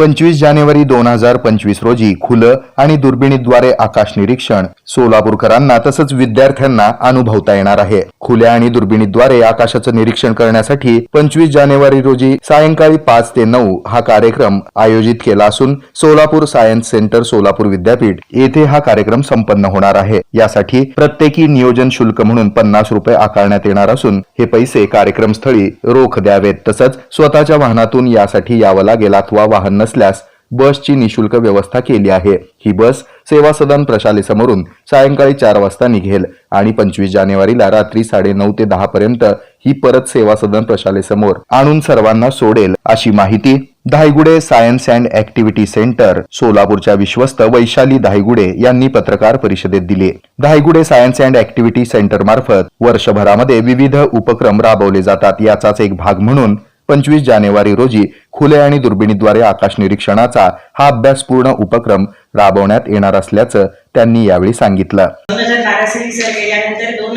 पंचवीस जानेवारी दोन हजार पंचवीस रोजी खुलं आणि दुर्बिणीद्वारे आकाश निरीक्षण सोलापूरकरांना तसंच विद्यार्थ्यांना अनुभवता येणार आहे. खुल्या आणि दुर्बिणीद्वारे आकाशाचं निरीक्षण करण्यासाठी पंचवीस जानेवारी रोजी सायंकाळी पाच ते नऊ हा कार्यक्रम आयोजित केला असून सोलापूर सायन्स सेंटर सोलापूर विद्यापीठ येथे हा कार्यक्रम संपन्न होणार आहे. यासाठी प्रत्येकी नियोजन शुल्क म्हणून पन्नास रुपये आकारण्यात येणार असून हे पैसे कार्यक्रमस्थळी रोख द्यावेत. तसंच स्वतःच्या वाहनातून यासाठी यावं लागेल अथवा वाहन नसल्यास बसची निशुल्क व्यवस्था केली आहे. ही बस सेवा सदन प्रशालेसमोरून सायंकाळी चार वाजता निघेल आणि पंचवीस जानेवारीला रात्री साडे नऊ ते दहा पर्यंत ही परत सेवा सदन प्रशालेसमोर आणून सर्वांना सोडेल अशी माहिती Dhaygude science and activity centre सोलापूरच्या विश्वस्त वैशाली धायगुडे यांनी पत्रकार परिषदेत दिली. Dhaygude science and activity centre मार्फत वर्षभरामध्ये विविध उपक्रम राबवले जातात. याचाच एक भाग म्हणून पंचवीस जानेवारी रोजी खुले आणि दुर्बिणीद्वारे आकाश निरीक्षणाचा हा अभ्यासपूर्ण उपक्रम राबवण्यात येणार असल्याचं त्यांनी यावेळी सांगितलं. दोन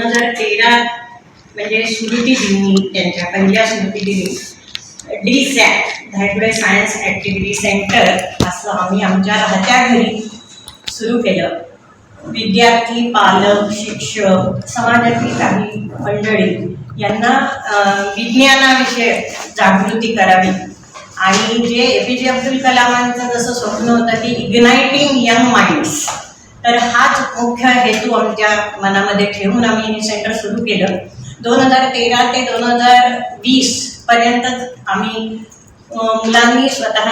हजार तेरा म्हणजे स्मृती दिनी त्यांच्या पहिल्या स्मृती दिनी D SAT Dhaygude science activity centre असं आम्ही आमच्या राहत्या घरी सुरू केलं. विद्यार्थी पालक शिक्षक समाजातील काही मंडळी यांना विज्ञानाविषयक जागृती करावी. आणि जे ए पी जे अब्दुल कलामांचं जसं स्वप्न होतं की इग्नायटिंग यंग माइंड्स तर हाच मुख्य हेतू आमच्या मनामध्ये ठेवून आम्ही हे सेंटर सुरू केलं. दोन हजार तेरा ते दोन हजार वीस पर्यंत आम्ही मुलांनी स्वतः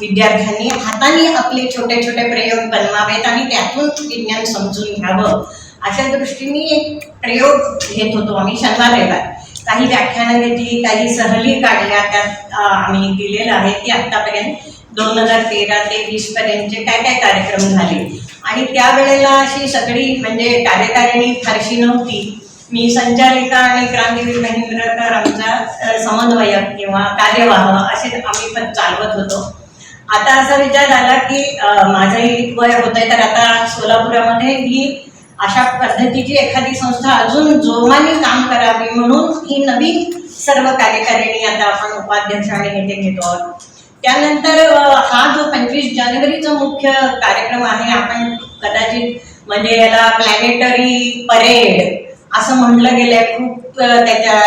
विद्यार्थ्यांनी हाताने आपले छोटे छोटे प्रयोग बनवावेत आणि त्यातून विज्ञान समजून घ्यावं अशा दृष्टीने एक प्रयोग घेत होतो आम्ही शनिवार रविवार. काही व्याख्यानं घेतली काही सहली काढल्या त्यात आम्ही दिलेलं आहे की आत्तापर्यंत दोन हजार तेरा ते वीसपर्यंतचे काय काय कार्यक्रम झाले. आणि त्यावेळेला अशी सगळी म्हणजे कार्यकारिणी फारशी नव्हती. मी संचालिका आणि क्रांतीवीर महेंद्रकर आमचा समन्वयक किंवा कार्यवाह असे आम्ही पण चालवत होतो. आता असा विचार झाला की माझंही वय होतंय तर आता सोलापुरामध्ये ही अशा पद्धतीची एखादी संस्था अजून जोमाने काम करावी म्हणून ही नवीन सर्व कार्यकारिणी आता आपण उपाध्यक्ष आणि नेते घेतो आहोत. त्यानंतर हा जो पंचवीस जानेवारीचा मुख्य कार्यक्रम आहे आपण कदाचित म्हणजे याला प्लॅनेटरी परेड असं म्हटलं गेलंय खूप अ, त्याच्या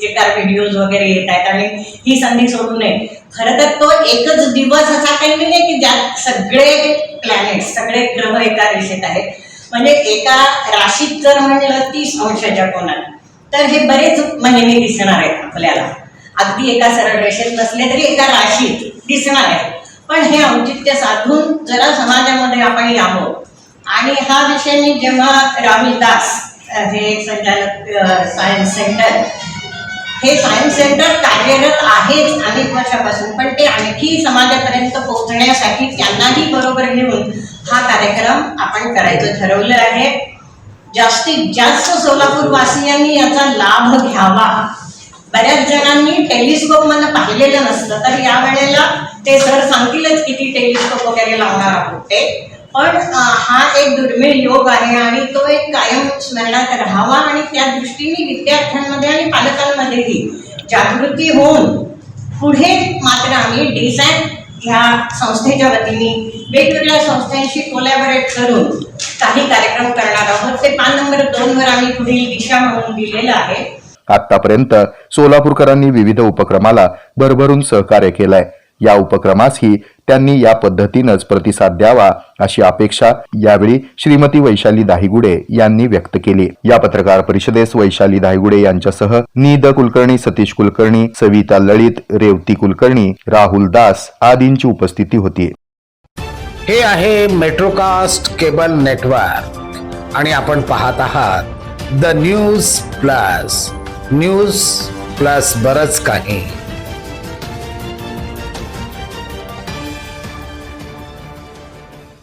जे काय व्हिडिओज वगैरे येत आहेत आणि ही संधी सोडू नये. खरं तर तो एकच दिवस असा काही नाही की ज्यात सगळे प्लॅनेट सगळे ग्रह एका रेषेत आहेत. म्हणजे एका राशीत जर म्हणलं तीस अंशाच्या कोणात तर हे बरेच महिने दिसणार आहेत आपल्याला. अगदी एका सरळ रेषेत नसले तरी एका राशीत दिसणार आहेत. पण हे औचित्य साधून जरा समाजामध्ये आपण यावं. आणि हा विषय मी जेव्हा रामीदास दास हे संचालक सायन्स सेंटर हे सायन्स सेंटर कार्यरत आहेच अनेक वर्षापासून पण ते आणखी समाजापर्यंत पोहोचण्यासाठी त्यांनाही बरोबर घेऊन हा कार्यक्रम आपण करायचं ठरवलं आहे. जास्तीत जास्त सोलापूर वासियांनी याचा लाभ घ्यावा. बऱ्याच जणांनी टेलिस्कोपमध्ये पाहिलेलं नसतं तर या वेळेला ते सर सांगतीलच किती टेलिस्कोप वगैरे लावणार आहोत ते. पण हा एक दुर्मिळ योग आहे आणि तो एक कायम स्मरणात राहावा आणि त्या दृष्टीने विद्यार्थ्यांमध्ये आणि पालकांमध्येही जागृती होऊन पुढे मात्र आम्ही डिझाईन ह्या संस्थेच्या वतीने वेगवेगळ्या संस्थांशी कोलॅबरेट करून काही कार्यक्रम करणार आहोत. ते पान नंबर दोन वर आम्ही पुढील दिशा म्हणून दिलेलं आहे. आतापर्यंत सोलापूरकरांनी विविध उपक्रमाला भरभरून सहकार्य केलंय. या उपक्रमासही त्यांनी या पद्धतीनंच प्रतिसाद द्यावा अशी अपेक्षा यावेळी श्रीमती वैशाली दाहिगुडे यांनी व्यक्त केली. या पत्रकार परिषदेस वैशाली दाहिगुडे यांच्यासह नीद कुलकर्णी सतीश कुलकर्णी सविता ललित रेवती कुलकर्णी राहुल दास आदींची उपस्थिती होती. हे आहे मेट्रोकास्ट केबल नेटवर्क आणि आपण पाहत आहात the news plus. News plus बरच काही.